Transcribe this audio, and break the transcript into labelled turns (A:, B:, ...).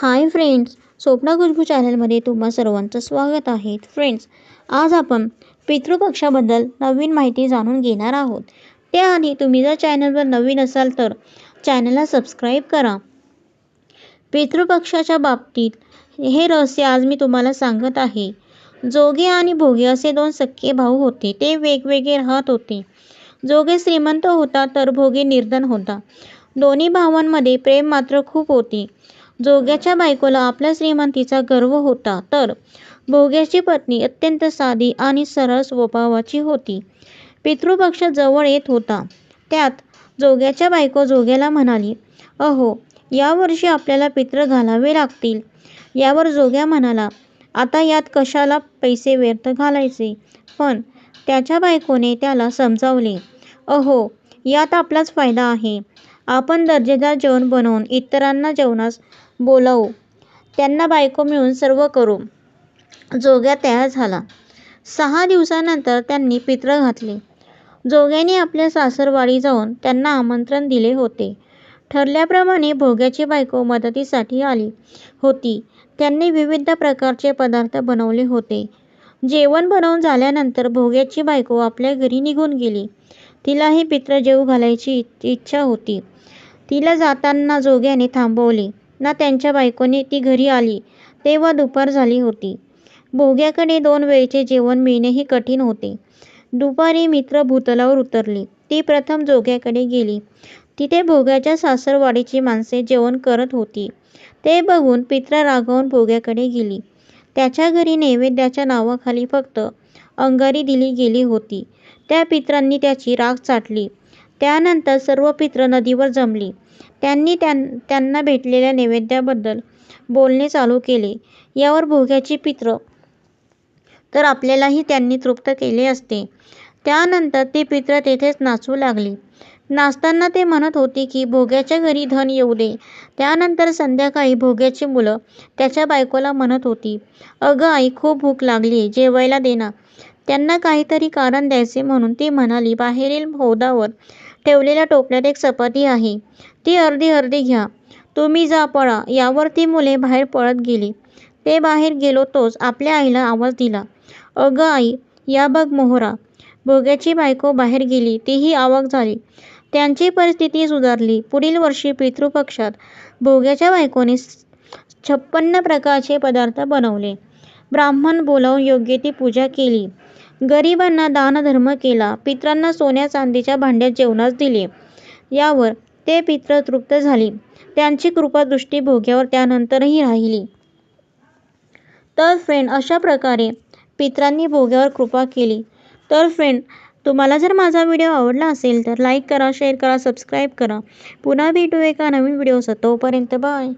A: Hi friends Swapna Khushboo चॅनलमध्ये तुम्हा सर्वांचं स्वागत आहे. फ्रेंड्स आज आपण पितृपक्षाबद्दल नवीन माहिती जाणून घेणार आहोत. त्याआधी तुम्ही जर चॅनलवर नवीन असाल तर चॅनलला सबस्क्राईब करा. पितृपक्षाच्या बाबतीत हे रहस्य आज मी तुम्हाला सांगत आहे. जोगे आणि भोगे असे दोन सख्खे भाऊ होते. ते वेगवेगळे राहत होते. जोगे श्रीमंत होता तर भोगे निर्धन होता. दोन्ही भावांमध्ये प्रेम मात्र खूप होते. जोग्याच्या बायकोला आपल्या श्रीमंतीचा गर्व होता. तर भोग्याची पत्नी अत्यंत साधी आणि सरळ स्वभावाची होती. पितृपक्ष जवळ येत होता. त्यात जोग्याच्या बायको जोग्याला म्हणाली अहो यावर्षी आपल्याला पित्र घालावे लागतील. यावर जोग्या म्हणाला आता यात कशाला पैसे व्यर्थ घालायचे? पण त्याच्या बायकोने त्याला समजावले अहो यात आपलाच फायदा आहे. आपण दर्जेदार जेवण बनवून इतरांना जेवणास बोलावू. त्यांना बायको मिळून सर्व करू. जोग्या तयार झाला. सहा दिवसानंतर त्यांनी पित्र घातले. जोग्याने आपल्या सासरवाडी जाऊन त्यांना आमंत्रण दिले होते. ठरल्याप्रमाणे भोग्याची बायको मदतीसाठी आली होती. त्यांनी विविध प्रकारचे पदार्थ बनवले होते. जेवण बनवून झाल्यानंतर भोग्याची बायको आपल्या घरी निघून गेली. तिलाही पित्र जेवू घालायची इच्छा होती. तिला जाताना जोग्याने थांबवले. ना त्यांच्या बायकोने ती घरी आली. तेव्हा दुपार झाली होती. भोग्याकडे दोन वेळचे जेवण मिळणेही कठीण होते. दुपारी मित्र भूतलावर उतरले. ती प्रथम जोग्याकडे गेली. तिथे भोग्याच्या सासरवाडीची माणसे जेवण करत होती. ते बघून पित्रा रागावून भोग्याकडे गेली. त्याच्या घरी नैवेद्याच्या नावाखाली फक्त अंगारी दिली गेली होती. त्या पित्रांनी त्याची राग चाटली. त्यानंतर सर्व पित्र नदीवर जमली. त्यांनी त्यां त्यांना भेटलेल्या नैवेद्याबद्दल बोलणे चालू केले. यावर भोग्याची पित्र तर आपल्यालाही त्यांनी तृप्त केले असते. त्यानंतर ती पित्र तेथेच नाचू लागली. नाचताना ते म्हणत होते की भोग्याच्या घरी धन येऊ दे. त्यानंतर संध्याकाळी भोग्याची मुलं त्याच्या बायकोला म्हणत होती अगं आई खूप भूक लागली जेवायला दे ना. त्यांना काहीतरी कारण द्यायचे म्हणून ती म्हणाली बाहेरील हौदावर ठेवलेल्या टोपल्यात एक चपाती आहे. ती अर्धी अर्धी घ्या. तुम्ही जा पळा. यावर ती मुले बाहेर पळत गेली. ते बाहेर गेलो तोच आपल्या आईला आवाज दिला. अगं आई या बघ मोहरा. भोग्याची बायको बाहेर गेली. तीही आवक झाली. त्यांची परिस्थिती सुधारली. पुढील वर्षी पितृपक्षात भोग्याच्या बायकोने छप्पन्न प्रकारचे पदार्थ बनवले. ब्राह्मण बोलावून योग्य ती पूजा केली. गरिबांना दानधर्म केला. पित्रांना सोन्या चांदीच्या भांड्यात जेवणास दिले. यावर ते पित्र तृप्त झाली. त्यांची कृपादृष्टी भोग्यावर त्यानंतरही राहिली. तर फ्रेंड अशा प्रकारे पित्रांनी भोग्यावर कृपा केली. तर फ्रेंड तुम्हाला जर माझा व्हिडिओ आवडला असेल तर लाईक करा शेअर करा सबस्क्राईब करा. पुन्हा भेटू एका नवीन व्हिडिओसह तोपर्यंत बाय